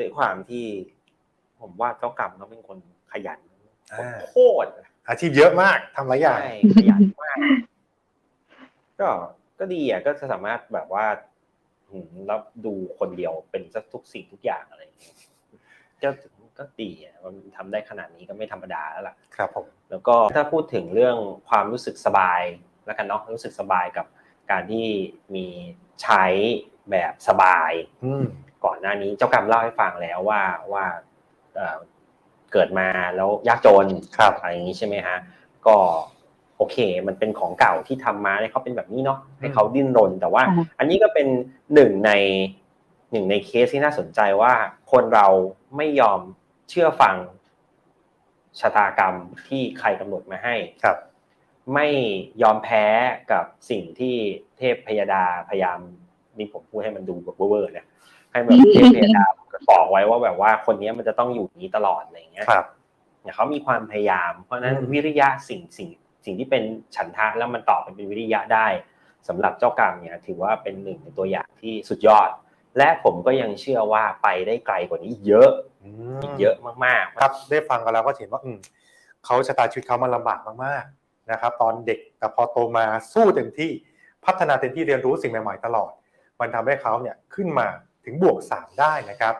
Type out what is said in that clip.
ด้วยความที่ ผมว่าเจ้ากรรมเขาเป็นคนขยันอ่าโคตรอาชีพเยอะมากทำหลายอย่างใช่ขยันมากก็ก็ดีอะก็จะสามารถแบบว่าหืมแล้วดูคนเดียวเป็นสักทุกสิ่งทุกอย่างอะไรอย่างเงี้ยก็ก็ดีอะมันทำได้ขนาดนี้ก็ไม่ธรรมดาแล้วล่ะครับผมแล้วก็ถ้าพูดถึงเรื่องความรู้สึกสบายแล้วกันเนาะรู้สึกสบายกับการที่มีใช้แบบสบายอืม ก่อนหน้านี้เจ้ากรรมเล่าให้ฟังแล้วว่าว่าเอ่อเกิดมาแล้วยากจนครับอะไรอย่างนี้ใช่ไหมฮะก็โอเค มันเป็นของเก่าที่ทำมาให้เขาเป็นแบบนี้เนาะให้เขาดิ้นรนแต่ว่าอ่า อันนี้ก็เป็นหนึ่งในหนึ่งในเคสที่น่าสนใจว่าคนเราไม่ยอมเชื่อฟังชะตากรรมที่ใครกำหนดมาให้ครับ ไม่ยอมแพ้กับสิ่งที่เทพพยดาพยายามนี่ผมพูดให้มันดูแบบเวอร์ๆนะ ให้แบบเทพพยดาบอกไว้ว่าแบบว่าคนนี้มันจะต้องอยู่อย่างนี้ตลอดอะไรอย่างเงี้ยครับเนี่ยเขามีความพยายาม เพราะฉะนั้นอืมวิริยะสิ่งสิ่งสิ่งที่เป็นฉันทะแล้วมันต่อเป็นวิริยะได้สำหรับเจ้ากรรมเนี่ยถือว่าเป็นหนึ่งในตัวอย่างที่สุดยอด และผมก็ยังเชื่อว่าไปได้ไกลกว่านี้เยอะอืมอีกเยอะมากๆ ครับ ได้ฟังกันแล้วก็เห็นว่าอืมเขาชะตาชีวิตเขามันลำบากมากๆนะครับ ตอนเด็กแต่พอโตมาสู้เต็มที่พัฒนาเต็มที่เรียนรู้สิ่งใหม่ๆตลอด มันทำให้เขาเนี่ยขึ้นมา ถึงบวกสามได้นะครับ